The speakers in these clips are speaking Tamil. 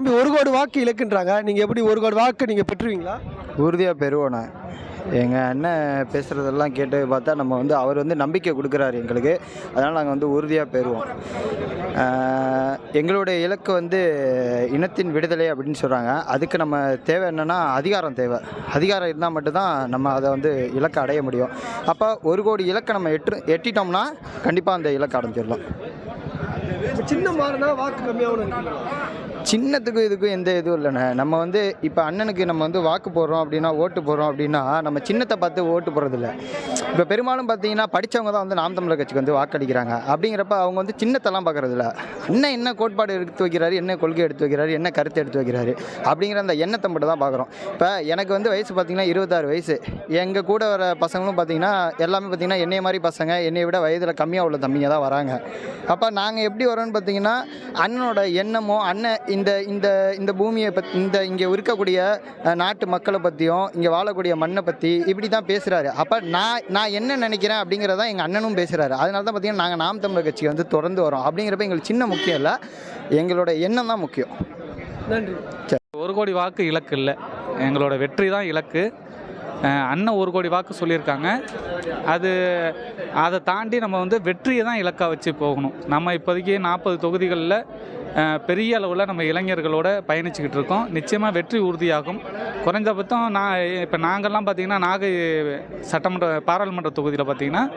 தம்பி ஒரு கோடி வாக்கு இலக்குன்றாங்க நீங்கள் எப்படி ஒரு கோடி வாக்கு நீங்கள் பெற்றுவீங்களா? உறுதியாக பெறுவோண்ணே எங்கள் அண்ணன் பேசுகிறதெல்லாம் கேட்டு பார்த்தா நம்ம வந்து அவர் வந்து நம்பிக்கை கொடுக்குறாரு எங்களுக்கு. அதனால் நாங்கள் வந்து உறுதியாக பெறுவோம். எங்களுடைய இலக்கு வந்து இனத்தின் விடுதலை அப்படின்னு சொல்கிறாங்க அதுக்கு நம்ம தேவை என்னென்னா அதிகாரம் தேவை. அதிகாரம் இருந்தால் மட்டும்தான் நம்ம அதை வந்து இலக்கை அடைய முடியும். அப்போ ஒரு கோடி இலக்கை நம்ம எட்டு எட்டிட்டோம்னா கண்டிப்பாக அந்த இலக்கை அடைஞ்சிடலாம். சின்ன மாறினா வாக்கு இருக்குங்களா சின்னத்துக்கும் இதுக்கும் எந்த இதுவும் இல்லைண்ணே. நம்ம வந்து இப்போ அண்ணனுக்கு நம்ம வந்து வாக்கு போடுறோம் அப்படின்னா ஓட்டு போடுறோம் அப்படின்னா நம்ம சின்னத்தை பார்த்து ஓட்டு போடுறதில்ல. இப்போ பெரும்பாலும் பார்த்தீங்கன்னா படித்தவங்க தான் வந்து நாம் தமிழர் கட்சிக்கு வந்து வாக்களிக்கிறாங்க. அப்படிங்கிறப்ப அவங்க வந்து சின்னத்தெல்லாம் பார்க்கறதில்ல. அண்ணன் என்ன கோட்பாடு எடுத்து வைக்கிறாரு என்ன கொள்கை எடுத்து வைக்கிறாரு என்ன கருத்து எடுத்து வைக்கிறாரு அப்படிங்கிற அந்த எண்ணத்தை மட்டும் தான் பார்க்குறோம். இப்போ எனக்கு வந்து வயசு பார்த்திங்கன்னா இருபத்தாறு வயசு. எங்கள் கூட வர பசங்களும் பார்த்தீங்கன்னா எல்லாமே பார்த்தீங்கன்னா என்னைய மாதிரி பசங்க என்னை விட வயதில் கம்மியாக உள்ள தம்பிங்க தான் வராங்க. அப்போ நாங்கள் எப்படி வரோம்னு பார்த்தீங்கன்னா அண்ணனோட எண்ணமோ அண்ணன் இந்த இந்த இந்த பூமியை பத் இந்த இங்கே இருக்கக்கூடிய நாட்டு மக்களை பற்றியும் இங்கே வாழக்கூடிய மண்ணை பற்றி இப்படி தான் பேசுகிறாரு அப்போ நான் நான் என்ன நினைக்கிறேன் அப்படிங்கிறத எங்கள் அண்ணனும் பேசுகிறாரு அதனால தான் பார்த்தீங்கன்னா நாங்கள் நாம் தமிழர் கட்சிக்கு வந்து தொடர்ந்து வரோம். அப்படிங்கிறப்ப எங்களுக்கு சின்ன முக்கியம் இல்லை. எங்களோட எண்ணம் தான் முக்கியம். நன்றி. ஒரு கோடி வாக்கு இலக்கு இல்லை. எங்களோட வெற்றி தான் இலக்கு. அண்ணன் ஒரு கோடி வாக்கு சொல்லியிருக்காங்க. அது அதை தாண்டி நம்ம வந்து வெற்றியை தான் இலக்காக வச்சு போகணும். நம்ம இப்போதைக்கு நாற்பது தொகுதிகளில் பெரிய அளவில் நம்ம இளைஞர்களோட பயணிச்சுக்கிட்டு இருக்கோம். நிச்சயமாக வெற்றி உறுதியாகும். குறைஞ்சபட்சம் நான் இப்போ நாங்கள்லாம் பார்த்திங்கன்னா நாகை சட்டமன்ற பாராளுமன்ற தொகுதியில் பார்த்திங்கன்னா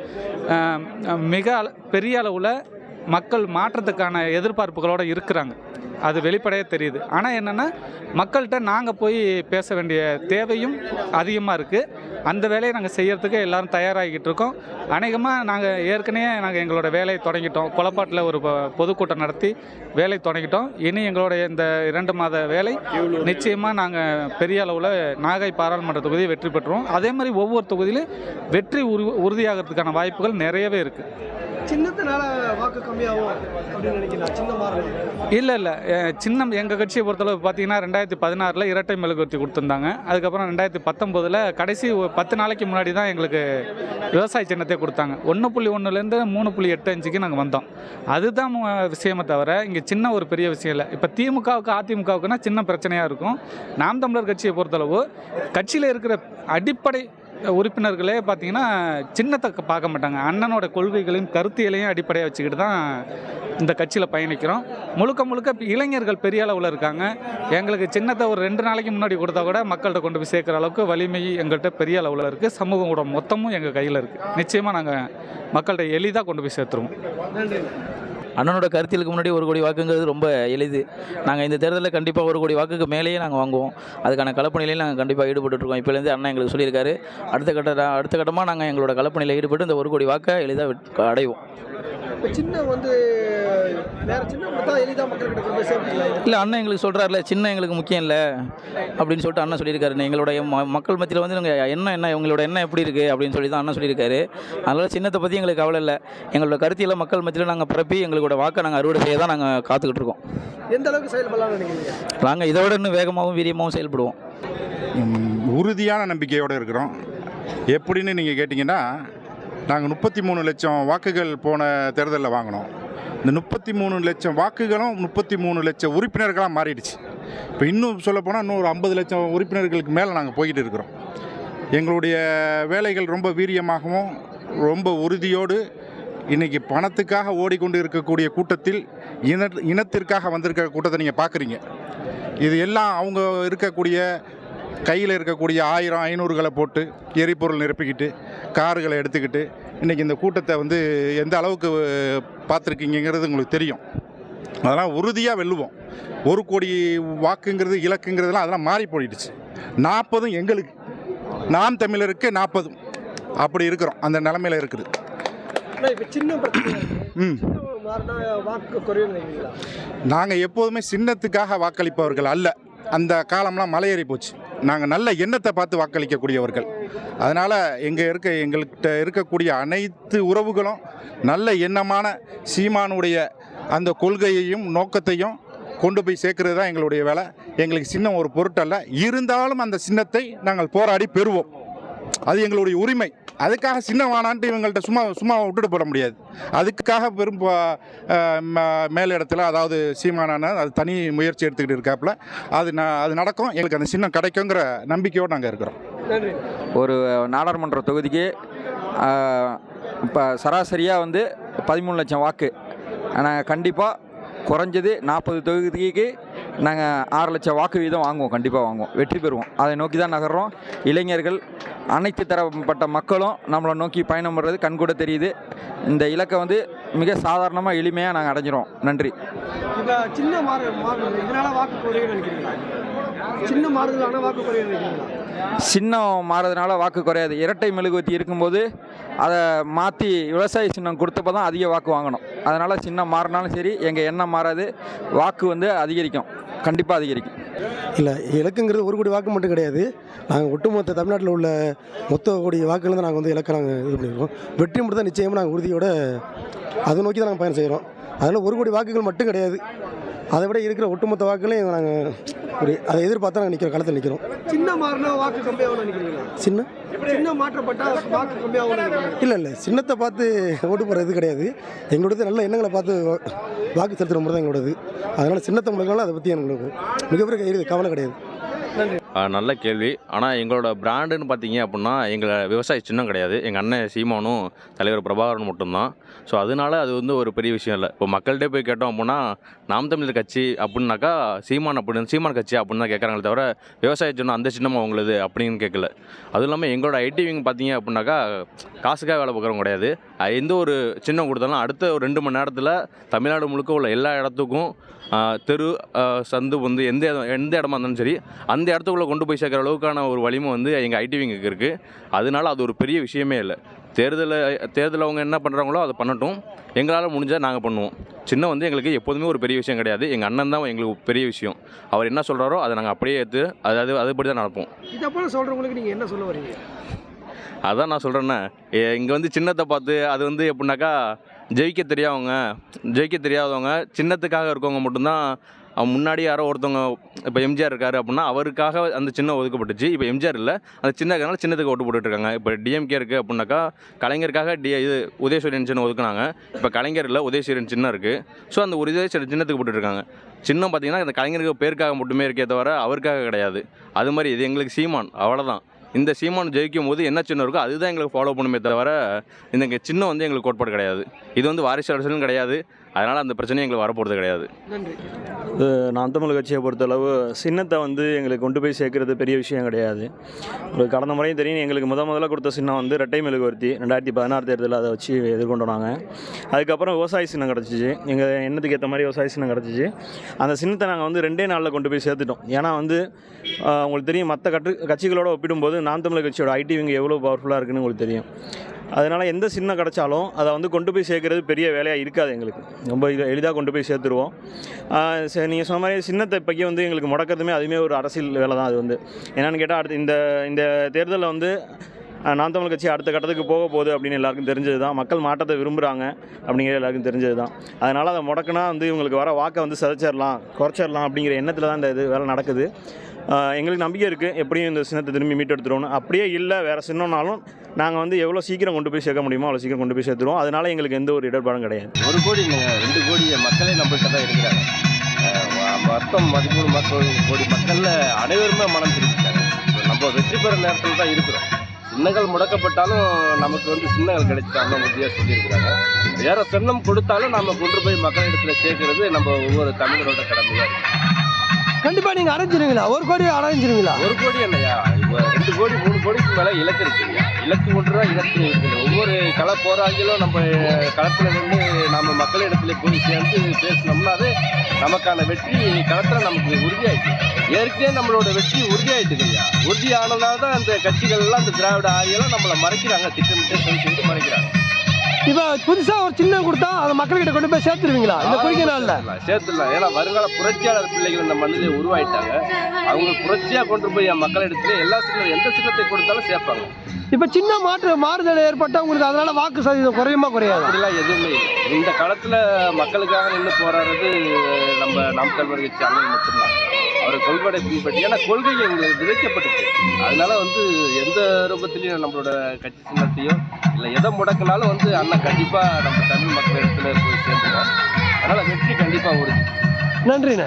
மிக அள- பெரிய அளவில் மக்கள் மாற்றத்துக்கான எதிர்பார்ப்புகளோடு இருக்கிறாங்க. அது வெளிப்படையாக தெரியுது. ஆனால் என்னென்னா மக்கள்கிட்ட நாங்கள் போய் பேச வேண்டிய தேவையும் அதிகமாக இருக்குது அந்த வேலையை நாங்கள் செய்யறதுக்கு எல்லாரும் தயாராகிக்கிட்டு இருக்கோம். அநேகமாக நாங்கள் ஏற்கனவே நாங்கள் எங்களோட வேலையை தொடங்கிட்டோம். கொலப்பாட்டில் ஒரு பொதுக்கூட்டம் நடத்தி வேலை தொடங்கிட்டோம். இனி எங்களுடைய இந்த இரண்டு மாத வேலை நிச்சயமாக நாங்கள் பெரிய அளவில் நாகை பாராளுமன்ற தொகுதியை வெற்றி பெற்றுவோம் அதே மாதிரி ஒவ்வொரு தொகுதியிலும் வெற்றி உறு உறுதியாகிறதுக்கான வாய்ப்புகள் நிறையவே இருக்குது சின்னத்தினால வாக்கு கம்மியாகும் அப்படின்னு நினைக்கிறேன் சின்ன மாறினா இல்லை இல்லை. சின்னம் எங்கள் கட்சியை பொறுத்தளவு பார்த்தீங்கன்னா ரெண்டாயிரத்தி பதினாறில் இரட்டை மெழுகுவர்த்தி கொடுத்துருந்தாங்க. அதுக்கப்புறம் ரெண்டாயிரத்தி பத்தொம்போதில் கடைசி பத்து நாளைக்கு முன்னாடி தான் எங்களுக்கு விவசாய சின்னத்தை கொடுத்தாங்க. ஒன்று புள்ளி ஒன்றுலேருந்து மூணு புள்ளி எட்டு அஞ்சுக்கு நாங்கள் வந்தோம். அதுதான் விஷயமே தவிர இங்கே சின்ன ஒரு பெரிய விஷயம் இல்லை. இப்போ திமுகவுக்கு அதிமுகவுக்குனா சின்ன பிரச்சனையாக இருக்கும். நாம் தமிழர் கட்சியை பொறுத்தளவு கட்சியில் இருக்கிற அடிப்படை உறுப்பினர்களே பார்த்தீங்கன்னா சின்னத்தை பார்க்க மாட்டாங்க. அண்ணனோட கொள்கைகளையும் கருத்தியலையும் அடிப்படையாக வச்சுக்கிட்டு தான் இந்த கட்சியில் பயணிக்கிறோம். முழுக்க முழுக்க இளைஞர்கள் பெரிய அளவில் இருக்காங்க. எங்களுக்கு சின்னத்தை ஒரு ரெண்டு நாளைக்கு முன்னாடி கொடுத்தா கூட மக்கள்கிட்ட கொண்டு போய் சேர்க்குற அளவுக்கு வலிமை எங்கள்கிட்ட பெரிய அளவில் இருக்குது சமூகம் கூட மொத்தமும் எங்கள் கையில் இருக்குது நிச்சயமாக நாங்கள் மக்கள்கிட்ட எளிதாக கொண்டு போய் சேர்த்துருவோம். நன்றி. அண்ணனோட கருத்திலுக்கு முன்னாடி ஒரு கோடி வாக்குங்கிறது ரொம்ப எளிது. நாங்கள் இந்த தேர்தலில் கண்டிப்பாக ஒரு கோடி வாக்குக்கு மேலேயே நாங்கள் வாங்குவோம். அதுக்கான கலப்பணிலையும் நாங்கள் கண்டிப்பாக ஈடுபட்டுருக்கோம் இப்போலேருந்து அண்ணன் எங்களுக்கு சொல்லியிருக்காரு. அடுத்த கட்ட அடுத்த கட்டமாக நாங்கள் எங்களோட கலப்பணியில் ஈடுபட்டு இந்த ஒரு கோடி வாக்கை எளிதாக அடைவோம். இப்போ சின்ன வந்து வேற சின்ன கொடுத்தா எளிதாக மக்கள்கிட்ட கொண்டு போய் சேர்த்துக்கலாம் இல்லை? அண்ணன் எங்களுக்கு சொல்கிறாருல சின்ன எங்களுக்கு முக்கியம் இல்லை அப்படின்னு சொல்லிட்டு அண்ணன் சொல்லியிருக்காரு. எங்களுடைய ம- மக்கள் மத்தியில் வந்து நாங்கள் எண்ணம் என்ன உங்களோட எண்ணம் எப்படி இருக்குது அப்படின்னு சொல்லி தான் அண்ணன் சொல்லியிருக்காரு. அதனால் சின்னத்தை பற்றி எங்களுக்கு கவலை இல்லை. எங்களோட கருத்தியில் மக்கள் மத்தியில் நாங்கள் பரப்பி எங்களோட வாக்கை நாங்கள் அறுவடை செய்ய தான் நாங்கள் காத்துக்கிட்டு இருக்கோம். எந்த அளவுக்கு செயல்படலாம்னு நினைக்கிறீங்க? நாங்கள் இதை விட இன்னும் வேகமாகவும் வீரியமாகவும் செயல்படுவோம். உறுதியான நம்பிக்கையோடு இருக்கிறோம். எப்படின்னு நீங்கள் கேட்டிங்கன்னா நாங்கள் முப்பத்தி மூணு லட்சம் வாக்குகள் போன தேர்தலில் வாங்கினோம். இந்த முப்பத்தி மூணு லட்சம் வாக்குகளும் முப்பத்தி மூணு லட்சம் உறுப்பினர்களாக மாறிடுச்சு. இப்போ இன்னும் சொல்லப்போனால் இன்னும் ஒரு ஐம்பது லட்சம் உறுப்பினர்களுக்கு மேலே நாங்கள் போய்கிட்டு இருக்கிறோம். எங்களுடைய வேலைகள் ரொம்ப வீரியமாகவும் ரொம்ப உறுதியோடு இன்றைக்கி பணத்துக்காக ஓடிக்கொண்டு இருக்கக்கூடிய கூட்டத்தில் இன இனத்திற்காக வந்திருக்கிற கூட்டத்தை நீங்கள் பார்க்குறீங்க இது எல்லாம் அவங்க இருக்கக்கூடிய கையில் இருக்கக்கூடிய ஆயிரம் ஐநூறுகளை போட்டு எரிபொருள் நிரப்பிக்கிட்டு கார்களை எடுத்துக்கிட்டு இன்றைக்கி இந்த கூட்டத்தை வந்து எந்த அளவுக்கு பார்த்துருக்கீங்கிறது உங்களுக்கு தெரியும். அதெல்லாம் உறுதியாக வெல்லுவோம். ஒரு கோடி வாக்குங்கிறது இலக்குங்கிறதுலாம் அதெல்லாம் மாறி போயிடுச்சு. நாற்பதும் எங்களுக்கு நாம் தமிழருக்கு நாற்பதும். அப்படி இருக்கிறோம். அந்த நிலமையில இருக்குது. ம். நாங்கள் எப்போதுமே சின்னத்துக்காக வாக்களிப்பவர்கள் அல்ல. அந்த காலம்லாம் மலையேறி போச்சு. நாங்கள் நல்ல எண்ணத்தை பார்த்து வாக்களிக்கக்கூடியவர்கள். அதனால் இங்கே இருக்க எங்கள்கிட்ட இருக்கக்கூடிய அனைத்து உறவுகளும் நல்ல எண்ணமான சீமானுடைய அந்த கொள்கையையும் நோக்கத்தையும் கொண்டு போய் சேர்க்கறது தான் எங்களுடைய வேலை. எங்களுக்கு சின்னம் ஒரு பொருட்டல்ல. இருந்தாலும் அந்த சின்னத்தை நாங்கள் போராடி பெறுவோம். அது எங்களுடைய உரிமை. அதுக்காக சின்ன வானான்ட்டு இவங்கள்ட்ட சும்மா சும்மா விட்டுட்டு போட முடியாது. அதுக்காக பெரும் ப- அஹ் ம- மேலிடத்துல அதாவது சீமானான அது தனி முயற்சி எடுத்துக்கிட்டு இருக்காப்புல. அது ந அது நடக்கும். எங்களுக்கு அந்த சின்னம் கிடைக்குங்கிற நம்பிக்கையோடு நாங்கள் இருக்கிறோம். நன்றி. ஒரு நாடாளுமன்ற தொகுதிக்கு இப்போ சராசரியாக வந்து பதிமூணு லட்சம் வாக்கு. நாங்கள் கண்டிப்பாக குறைஞ்சது நாற்பது தொகுதிக்கு நாங்கள் ஆறு லட்சம் வாக்கு வீதம் வாங்குவோம் கண்டிப்பாக வாங்குவோம். வெற்றி பெறுவோம். அதை நோக்கி தான் நகர்றோம். இளைஞர்கள் அனைத்து தரப்பட்ட மக்களும் நம்மளை நோக்கி பயணம் பண்ணுறது கண்கூட தெரியுது. இந்த இலக்கை வந்து மிக சாதாரணமாக எளிமையாக நாங்கள் அடைஞ்சிரோம் நன்றி. சின்ன சின்ன மாறுதலான வாக்கு சின்னம் மாறதுனால வாக்கு குறையாது. இரட்டை மெழுகுவத்தி இருக்கும்போது அதை மாற்றி விவசாய சின்னம் கொடுத்தப்போ தான் அதிக வாக்கு வாங்கணும். அதனால் சின்னம் மாறினாலும் சரி எங்கள் எண்ணம் மாறாது. வாக்கு வந்து அதிகரிக்கும். கண்டிப்பாக அதிகரிக்கும். இல்லை இலக்குங்கிறது ஒரு கோடி வாக்கு மட்டும் கிடையாது. நாங்கள் ஒட்டுமொத்த தமிழ்நாட்டில் உள்ள மொத்த கோடி வாக்குகள் தான் நாங்கள் வந்து இலக்க நாங்கள் இது பண்ணியிருக்கோம் வெற்றி மட்டும் தான் நிச்சயமாக நாங்கள் உறுதியோட அதை நோக்கி தான் நாங்கள் பயணம் செய்கிறோம் அதனால் ஒரு கோடி வாக்குகள் மட்டும் கிடையாது. அதை விட இருக்கிற ஒட்டுமொத்த வாக்குகளையும் நாங்கள் ஒரு அதை எதிர்பார்த்து நாங்கள் நிற்கிறோம் களத்தில் நிற்கிறோம் சின்ன மாறினா வாக்கு கம்மியாகும்னு நினைக்கிறீங்களா? சின்ன? சின்ன மாற்றப்பட்டா வாக்கு இல்லை இல்லை. சின்னத்தை பார்த்து ஓட்டு போடுறது கிடையாது. எங்களோடது நல்ல எண்ணங்களை பார்த்து வாக்கு செலுத்துகிற முறை தான் எங்களோடது அதனால் சின்னத்தை முறைகளால் அதை பற்றி எனக்கு மிகப்பெரிய இது கவலை கிடையாது. ஆ, நல்ல கேள்வி. ஆனால் எங்களோட பிராண்டுன்னு பார்த்தீங்க அப்படின்னா எங்களை விவசாய சின்னம் கிடையாது. எங்கள் அண்ணன் சீமானும் தலைவர் பிரபாகரன் மட்டும்தான். ஸோ அதனால அது வந்து ஒரு பெரிய விஷயம் இல்லை. இப்போ மக்கள்கிட்ட போய் கேட்டோம் அப்படின்னா நாம் தமிழர் கட்சி அப்படின்னாக்கா சீமான் அப்படின்னு சீமான் கட்சி அப்படின்னு தான் கேட்குறாங்களே தவிர விவசாய சின்னம் அந்த சின்னமாக அவங்களுது அப்படின்னு கேட்கல அதுவும் இல்லாமல் எங்களோட ஐடி விங் பார்த்தீங்க அப்படின்னாக்கா காசுக்காக வேலை பார்க்குறவங்க கிடையாது. எந்த ஒரு சின்னம் கொடுத்தாலும் அடுத்த ஒரு ரெண்டு மணி நேரத்தில் தமிழ்நாடு முழுக்க உள்ள எல்லா இடத்துக்கும் தெரு சந்து வந்து எந்த இடம் எந்த இடமா இருந்தாலும் சரி அந்த இடத்துக்குள்ளே கொண்டு போய் சேர்க்குற அளவுக்கான ஒரு வலிமை வந்து எங்கள் ஐடி விங்குக்கு இருக்குது அதனால அது ஒரு பெரிய விஷயமே இல்லை. தேர்தலை தேர்தல் அவங்க என்ன பண்ணுறாங்களோ அதை பண்ணட்டும். எங்களால் முடிஞ்சால் நாங்கள் பண்ணுவோம். சின்ன வந்து எங்களுக்கு எப்போதுமே ஒரு பெரிய விஷயம் கிடையாது. எங்கள் அண்ணன் தான் எங்களுக்கு பெரிய விஷயம். அவர் என்ன சொல்கிறாரோ அதை நாங்கள் அப்படியே ஏற்று அதாவது அதுபடி தான் நடப்போம். இதை போல சொல்கிறவங்களுக்கு நீங்கள் என்ன சொல்ல வரீங்க? அதான் நான் சொல்கிறேன்னே இங்கே வந்து சின்னத்தை பார்த்து அது வந்து எப்படின்னாக்கா ஜெயிக்க தெரியாதவங்க ஜெயிக்க தெரியாதவங்க சின்னத்துக்காக இருக்கவங்க மட்டும்தான் அவன் முன்னாடி யாரோ ஒருத்தவங்க இப்போ எம்ஜிஆர் இருக்காரு அப்படின்னா அவருக்காக அந்த சின்ன ஒதுக்கப்பட்டுச்சு. இப்போ எம்ஜிஆர் இல்லை. அந்த சின்ன இருக்கனால சின்னத்துக்கு ஓட்டு போட்டுட்ருக்காங்க இப்போ டிஎம்கே இருக்குது அப்படின்னாக்கா கலைஞருக்காக டி இது உதயசூரியன் சின்ன ஒதுக்குனாங்க. இப்போ கலைஞர் இல்லை உதயசூரியன் சின்னம் இருக்குது ஸோ அந்த உதயசூரியன் சின்னத்துக்கு போட்டுட்ருக்காங்க சின்னம் பார்த்தீங்கன்னா இந்த கலைஞருக்கு பேருக்காக மட்டுமே இருக்கே தவிர அவருக்காக கிடையாது. அது மாதிரி இது எங்களுக்கு சீமான். அவ்வளோதான் இந்த சீமான் ஜெயிக்கும் போது என்ன சின்னம் இருக்கோ அதுதான் எங்களுக்கு ஃபாலோ பண்ணுமே தவிர இந்த இங்க சின்னம் வந்து எங்களுக்கு கோட்பாடு கிடையாது. இது வந்து வாரிசு அரசியலும் கிடையாது. அதனால் அந்த பிரச்சனையும் எங்களுக்கு வரப்போகிறது கிடையாது. நன்றி. நாம் தமிழ் கட்சியை பொறுத்தளவு சின்னத்தை வந்து எங்களுக்கு கொண்டு போய் சேர்க்கறது பெரிய விஷயம் கிடையாது. ஒரு கடந்த முறையும் தெரியும் எங்களுக்கு முத முதல்ல கொடுத்த சின்னம் வந்து ரெட்டை மெழுகுவர்த்தி ரெண்டாயிரத்தி பதினாறு தேர்தலில் அதை வச்சு எதிர்கொண்டோம் நாங்கள் அதுக்கப்புறம் விவசாய சின்னம் கிடச்சிச்சு. எங்கள் எண்ணத்துக்கு ஏற்ற மாதிரி விவசாய சின்னம் கிடச்சிச்சு. அந்த சின்னத்தை நாங்கள் வந்து ரெண்டே நாளில் கொண்டு போய் சேர்த்துட்டோம். ஏன்னா வந்து உங்களுக்கு தெரியும் மற்ற கட்டு கட்சிகளோட ஒப்பிடும்போது நாம் தமிழர் கட்சியோட ஐடி விங்க எவ்வளோ பவர்ஃபுல்லாக இருக்குன்னு உங்களுக்கு தெரியும். அதனால் எந்த சின்னம் கிடச்சாலும் அதை வந்து கொண்டு போய் சேர்க்கறது பெரிய வேலையாக இருக்காது எங்களுக்கு. ரொம்ப எளிதாக கொண்டு போய் சேர்த்துருவோம். சரி நீங்கள் சொன்ன மாதிரி சின்னத்தை இப்போக்கே வந்து எங்களுக்கு முடக்கிறதுமே அதுவுமே ஒரு அரசியல் வேலை தான் அது வந்து. என்னென்னு கேட்டால் அடுத்து இந்த இந்த தேர்தலில் வந்து நான் தமிழ் கட்சி அடுத்த கட்டத்துக்கு போக போகுது அப்படின்னு எல்லாருக்கும் தெரிஞ்சது தான். மக்கள் மாற்றத்தை விரும்புகிறாங்க அப்படிங்கிற எல்லாருக்கும் தெரிஞ்சது தான். அதனால் அதை முடக்கினா வந்து இவங்களுக்கு வர வாக்கை வந்து சிதைச்சிடலாம் குறைச்சிடலாம் அப்படிங்கிற எண்ணத்தில் தான் இந்த இது வேலை நடக்குது. எங்களுக்கு நம்பிக்கை இருக்குது எப்படியும் இந்த சின்னத்தை திரும்பி மீட்டெடுத்துருவோம் அப்படியே இல்லை வேறு சின்னம்னாலும் நாங்கள் வந்து எவ்வளோ சீக்கிரம் கொண்டு போய் சேர்க்க முடியுமோ அவ்வளோ சீக்கிரம் கொண்டு போய் சேர்த்துருவோம். அதனால் எங்களுக்கு எந்த ஒரு இடர்பாடும் கிடையாது. ஒரு கோடி ரெண்டு கோடி மக்களே நம்மள்கிட்ட தான் இருக்கிறாங்க. மொத்தம் பதிமூணு மக்கள் கோடி மக்களில் அனைவருமே மனம் திருப்பிட்டாங்க நம்ம வெற்றி பெற நேரத்தில் தான் இருக்கிறோம். சின்னங்கள் முடக்கப்பட்டாலும் நமக்கு வந்து சின்னங்கள் கிடைச்சிட்டாங்க உறுதியாக சொல்லியிருக்கிறாங்க. வேறு சின்னம் கொடுத்தாலும் நம்ம கொண்டு போய் மக்களிடத்தில் சேர்க்கறது நம்ம ஒவ்வொரு தமிழரோட கடமையாக இருக்குது கண்டிப்பாக நீங்கள் அடைஞ்சிருவீங்களா? ஒரு கோடி அடைஞ்சிருவீங்களா? ஒரு கோடி இல்லையா? ரெண்டு கோடி மூணு கோடிக்கு மேலே இலக்கு இருக்கு. இலக்கு ஒன்று தான் இலக்கு இருக்குது ஒவ்வொரு கள போராளிகளும் நம்ம களத்தில் நின்று நம்ம மக்களிடத்துல போய் சேர்ந்து பேசினோம்னாவே நமக்கான வெற்றி களத்தில் நமக்கு உறுதியாயிடுச்சு ஏற்கனவே நம்மளோட வெற்றி உறுதியாயிட்டு இல்லையா? உறுதியானதால தான் அந்த கட்சிகள் எல்லாம் அந்த திராவிட ஆரியெல்லாம் நம்மளை மறைக்கிறாங்க திட்டமிட்டு சொல்லி சொல்லிட்டு மறைக்கிறாங்க. இப்போ புதுசாக ஒரு சின்னம் கொடுத்தா அதை மக்கள்கிட்ட கொண்டு போய் சேர்த்துருவீங்களா? இந்த குறுகிய நாளில்? சேர்த்துடலாம், ஏன்னா வருங்கால புரட்சியாளர் பிள்ளைகள் இந்த மண்ணிலே உருவாயிட்டாங்க. அவங்க புரட்சியாக கொண்டு போய் என் மக்களிடத்துல எல்லா சின்னம் எந்த சின்னத்தை கொடுத்தாலும் சேர்ப்பாங்க. இப்போ சின்ன மாற்று மாறுதல் ஏற்பட்டால் உங்களுக்கு அதனால வாக்கு சதவீதம் குறையுமா குறையாது? அப்படிலாம் எதுவுமே இந்த காலத்தில் மக்களுக்காக நின்று போராடுறது நம்ம நாம் கட்சி அண்ணன் மட்டும்தான். அவர் கொள்கை பின்பற்றி ஏன்னா கொள்கை எங்களுக்கு விதைக்கப்பட்டுச்சு. அதனால வந்து எந்த ரூபத்திலையும் நம்மளோட கட்சி சின்னத்தையோ இல்லை எதை முடக்கினாலும் வந்து அண்ணன் கண்டிப்பாக நம்ம தமிழ் மக்கள் இடத்துல போய் சேர்ந்துடும் அதனால் வெற்றி கண்டிப்பாக உறுதி. நன்றிண்ணே.